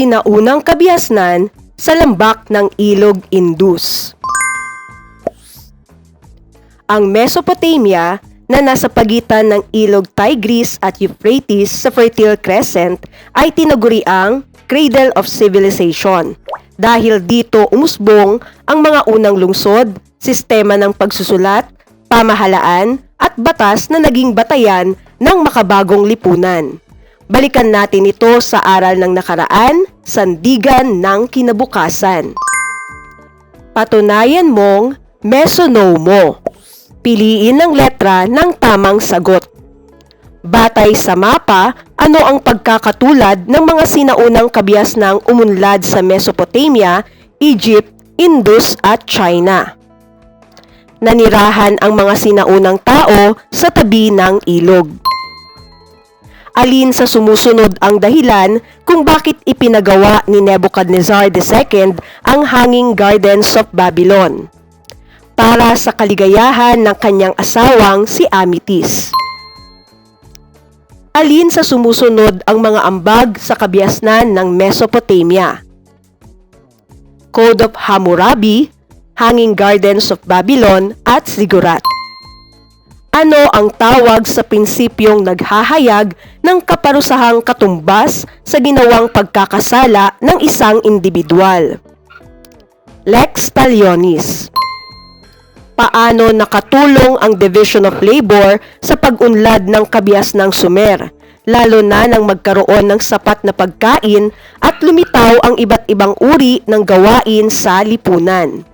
sinaunang kabiasnan sa lambak ng Ilog Indus. Ang Mesopotamia na nasa pagitan ng Ilog Tigris at Euphrates sa Fertile Crescent ay tinaguriang Cradle of Civilization dahil dito umusbong ang mga unang lungsod, sistema ng pagsusulat, pamahalaan at batas na naging batayan ng makabagong lipunan. Balikan natin ito sa aral ng nakaraan, sandigan ng kinabukasan. Patunayan mong mesonomo. Piliin ang letra ng tamang sagot. Batay sa mapa, ano ang pagkakatulad ng mga sinaunang kabias ng umunlad sa Mesopotamia, Egypt, Indus at China? Nanirahan ang mga sinaunang tao sa tabi ng ilog alin sa sumusunod ang dahilan kung bakit ipinagawa ni Nebuchadnezzar II ang Hanging Gardens of Babylon para sa kaligayahan ng kanyang asawang si Amitis. Alin sa sumusunod ang mga ambag sa kabiasnan ng Mesopotamia? Code of Hammurabi, Hanging Gardens of Babylon at Ziggurat. Ano ang tawag sa prinsipyong naghahayag ng kaparusahang katumbas sa ginawang pagkakasala ng isang individual? Lex talionis. Paano nakatulong ang division of labor sa pag-unlad ng kabias ng Sumer, lalo na nang magkaroon ng sapat na pagkain at lumitaw ang iba't ibang uri ng gawain sa lipunan?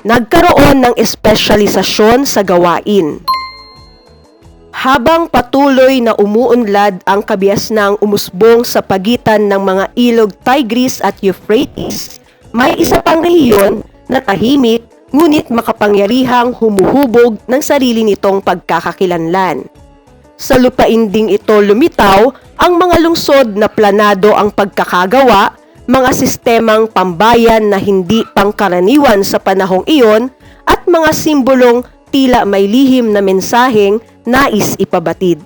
Nagkaroon ng espesyalisasyon sa gawain. Habang patuloy na umuunlad ang kabias ng umusbong sa pagitan ng mga ilog Tigris at Euphrates, may isa pang rehiyon na tahimik ngunit makapangyarihang humuhubog ng sarili nitong pagkakakilanlan. Sa lupain ding ito lumitaw ang mga lungsod na planado ang pagkakagawa mga sistemang pambayan na hindi pangkaraniwan sa panahong iyon at mga simbolong tila may lihim na mensaheng nais ipabatid.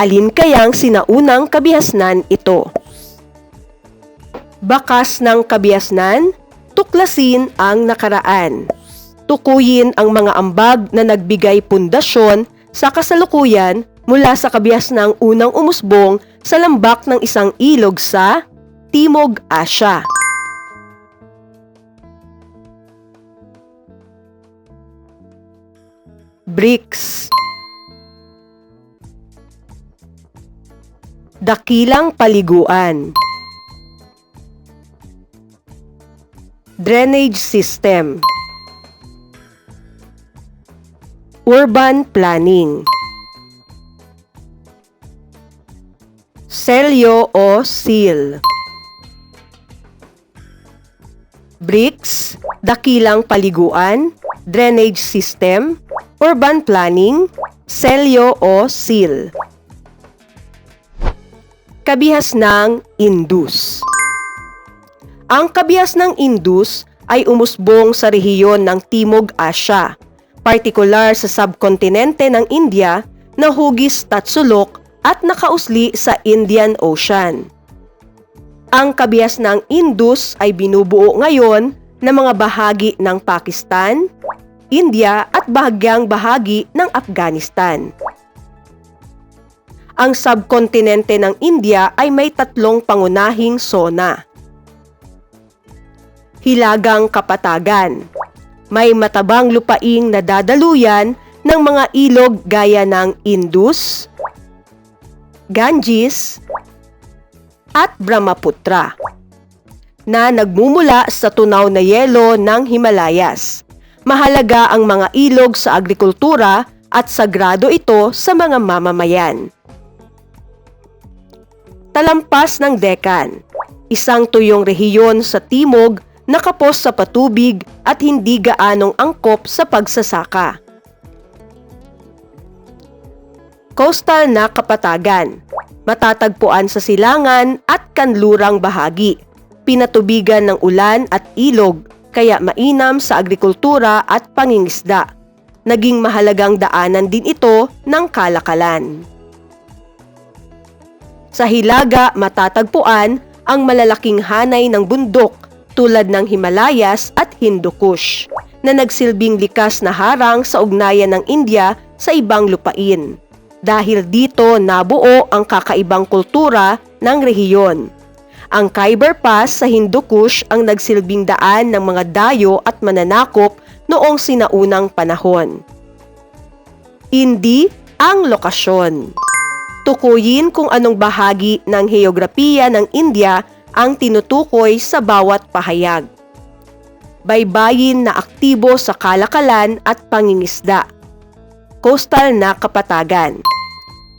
Alin kayang sinaunang kabihasnan ito? Bakas ng kabihasnan, tuklasin ang nakaraan. Tukuyin ang mga ambag na nagbigay pundasyon sa kasalukuyan mula sa kabihas ng unang umusbong sa lambak ng isang ilog sa Timog Asya. BRICS Dakilang paliguan. Drainage system. Urban planning. Selyo o seal bricks, dakilang paliguan, drainage system, urban planning, selyo o seal. Kabihas ng Indus Ang kabihas ng Indus ay umusbong sa rehiyon ng Timog Asya, partikular sa subkontinente ng India na hugis tatsulok at nakausli sa Indian Ocean. Ang kabias ng Indus ay binubuo ngayon ng mga bahagi ng Pakistan, India at bahagyang bahagi ng Afghanistan. Ang subkontinente ng India ay may tatlong pangunahing sona. Hilagang Kapatagan May matabang lupaing nadadaluyan ng mga ilog gaya ng Indus, Ganges, at Brahmaputra na nagmumula sa tunaw na yelo ng Himalayas. Mahalaga ang mga ilog sa agrikultura at sagrado ito sa mga mamamayan. Talampas ng Deccan, isang tuyong rehiyon sa timog na kapos sa patubig at hindi gaanong angkop sa pagsasaka. Coastal na kapatagan, matatagpuan sa silangan at kanlurang bahagi. Pinatubigan ng ulan at ilog, kaya mainam sa agrikultura at pangingisda. Naging mahalagang daanan din ito ng kalakalan. Sa Hilaga matatagpuan ang malalaking hanay ng bundok tulad ng Himalayas at Hindu Kush na nagsilbing likas na harang sa ugnayan ng India sa ibang lupain. Dahil dito nabuo ang kakaibang kultura ng rehiyon. Ang Khyber Pass sa Hindu Kush ang nagsilbing daan ng mga dayo at mananakop noong sinaunang panahon. Hindi ang lokasyon. Tukuyin kung anong bahagi ng heograpiya ng India ang tinutukoy sa bawat pahayag. Baybayin na aktibo sa kalakalan at pangingisda. Coastal na kapatagan.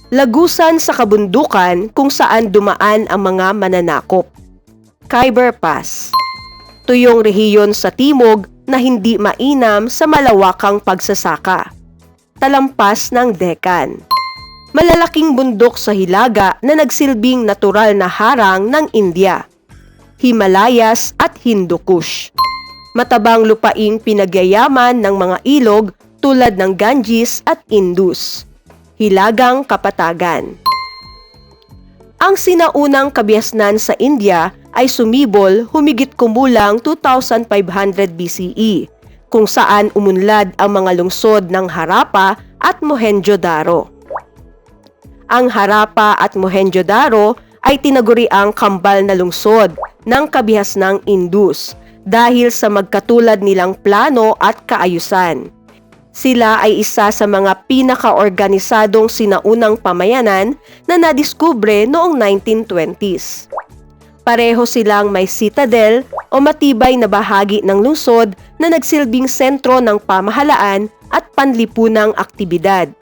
Lagusan sa kabundukan kung saan dumaan ang mga mananakop. Khyber Pass. Tuyong rehiyon sa timog na hindi mainam sa malawakang pagsasaka. Talampas ng Deccan malalaking bundok sa Hilaga na nagsilbing natural na harang ng India, Himalayas at Hindu Kush. Matabang lupaing pinagyayaman ng mga ilog tulad ng Ganges at Indus. Hilagang Kapatagan Ang sinaunang kabiasnan sa India ay sumibol humigit kumulang 2500 BCE, kung saan umunlad ang mga lungsod ng Harappa at Mohenjo-Daro ang Harappa at Mohenjo-Daro ay tinaguri ang kambal na lungsod ng kabihas ng Indus dahil sa magkatulad nilang plano at kaayusan. Sila ay isa sa mga pinakaorganisadong sinaunang pamayanan na nadiskubre noong 1920s. Pareho silang may citadel o matibay na bahagi ng lungsod na nagsilbing sentro ng pamahalaan at panlipunang aktibidad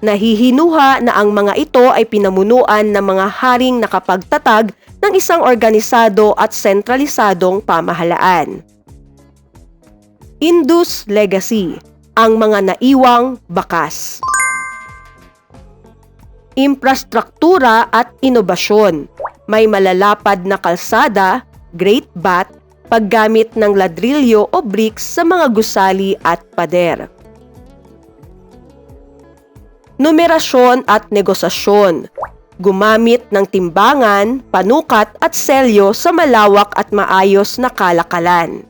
Nahihinuha na ang mga ito ay pinamunuan ng mga haring nakapagtatag ng isang organisado at sentralisadong pamahalaan. Indus Legacy ang mga naiwang bakas. Infrastruktura at inobasyon. May malalapad na kalsada, great bat, paggamit ng ladrilyo o bricks sa mga gusali at pader numerasyon at negosasyon. Gumamit ng timbangan, panukat at selyo sa malawak at maayos na kalakalan.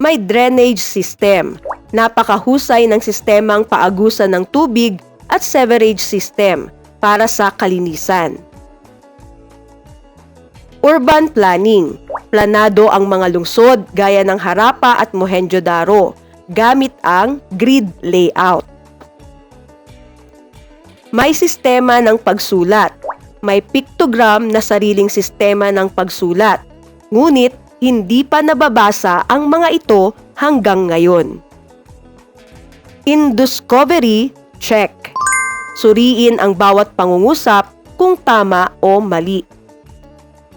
May drainage system. Napakahusay ng sistemang paagusan ng tubig at sewerage system para sa kalinisan. Urban planning. Planado ang mga lungsod gaya ng Harappa at Mohenjo-Daro gamit ang grid layout. May sistema ng pagsulat. May pictogram na sariling sistema ng pagsulat. Ngunit hindi pa nababasa ang mga ito hanggang ngayon. In discovery, check. Suriin ang bawat pangungusap kung tama o mali.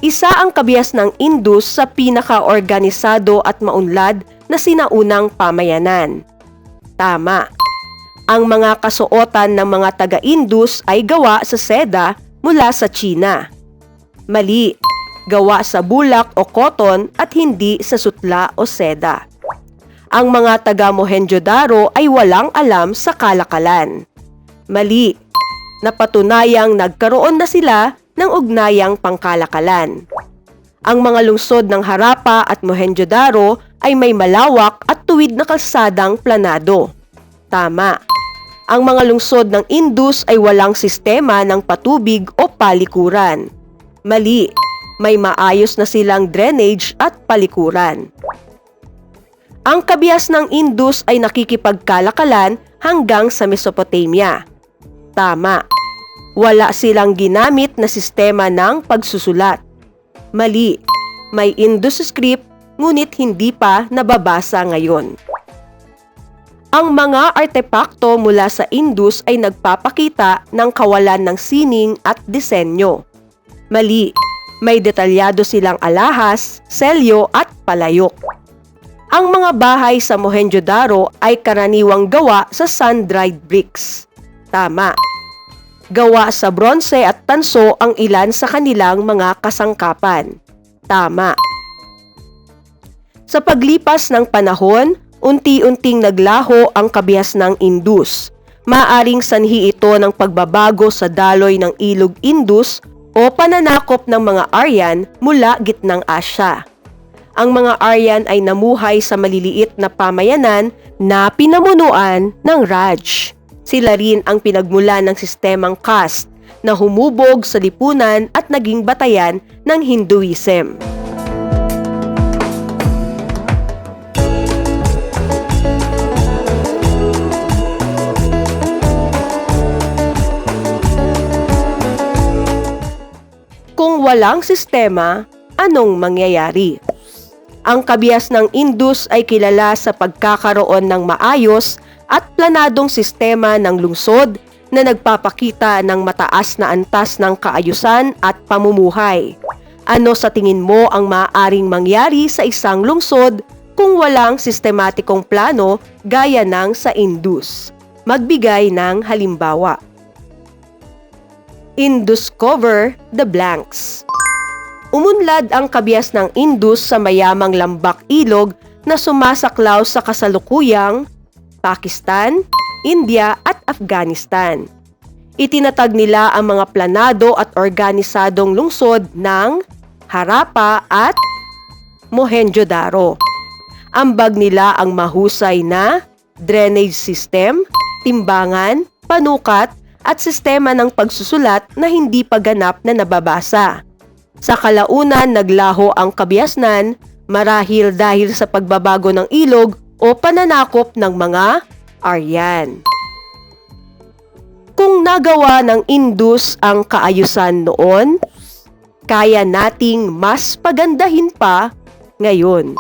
Isa ang kabias ng Indus sa pinaka-organisado at maunlad na sinaunang pamayanan. Tama. Ang mga kasuotan ng mga taga-Indus ay gawa sa seda mula sa China. Mali, gawa sa bulak o cotton at hindi sa sutla o seda. Ang mga taga Mohenjo-Daro ay walang alam sa kalakalan. Mali, napatunayang nagkaroon na sila ng ugnayang pangkalakalan. Ang mga lungsod ng Harappa at Mohenjo-Daro ay may malawak at tuwid na kalsadang planado. Tama ang mga lungsod ng Indus ay walang sistema ng patubig o palikuran. Mali, may maayos na silang drainage at palikuran. Ang kabias ng Indus ay nakikipagkalakalan hanggang sa Mesopotamia. Tama. Wala silang ginamit na sistema ng pagsusulat. Mali. May Indus script ngunit hindi pa nababasa ngayon. Ang mga artepakto mula sa Indus ay nagpapakita ng kawalan ng sining at disenyo. Mali, may detalyado silang alahas, selyo at palayok. Ang mga bahay sa Mohenjo-Daro ay karaniwang gawa sa sun-dried bricks. Tama. Gawa sa bronze at tanso ang ilan sa kanilang mga kasangkapan. Tama. Sa paglipas ng panahon, unti-unting naglaho ang kabihas ng Indus. Maaring sanhi ito ng pagbabago sa daloy ng ilog Indus o pananakop ng mga Aryan mula gitnang Asya. Ang mga Aryan ay namuhay sa maliliit na pamayanan na pinamunuan ng Raj. Sila rin ang pinagmula ng sistemang caste na humubog sa lipunan at naging batayan ng Hinduism. Walang sistema, anong mangyayari? Ang kabias ng Indus ay kilala sa pagkakaroon ng maayos at planadong sistema ng lungsod na nagpapakita ng mataas na antas ng kaayusan at pamumuhay. Ano sa tingin mo ang maaaring mangyari sa isang lungsod kung walang sistematikong plano gaya ng sa Indus? Magbigay ng halimbawa. Indus cover the blanks. Umunlad ang kabias ng Indus sa mayamang lambak ilog na sumasaklaw sa kasalukuyang Pakistan, India at Afghanistan. Itinatag nila ang mga planado at organisadong lungsod ng Harappa at Mohenjo-daro. Ambag nila ang mahusay na drainage system, timbangan, panukat at sistema ng pagsusulat na hindi paganap na nababasa. Sa kalaunan naglaho ang kabiasnan marahil dahil sa pagbabago ng ilog o pananakop ng mga Aryan. Kung nagawa ng Indus ang kaayusan noon, kaya nating mas pagandahin pa ngayon.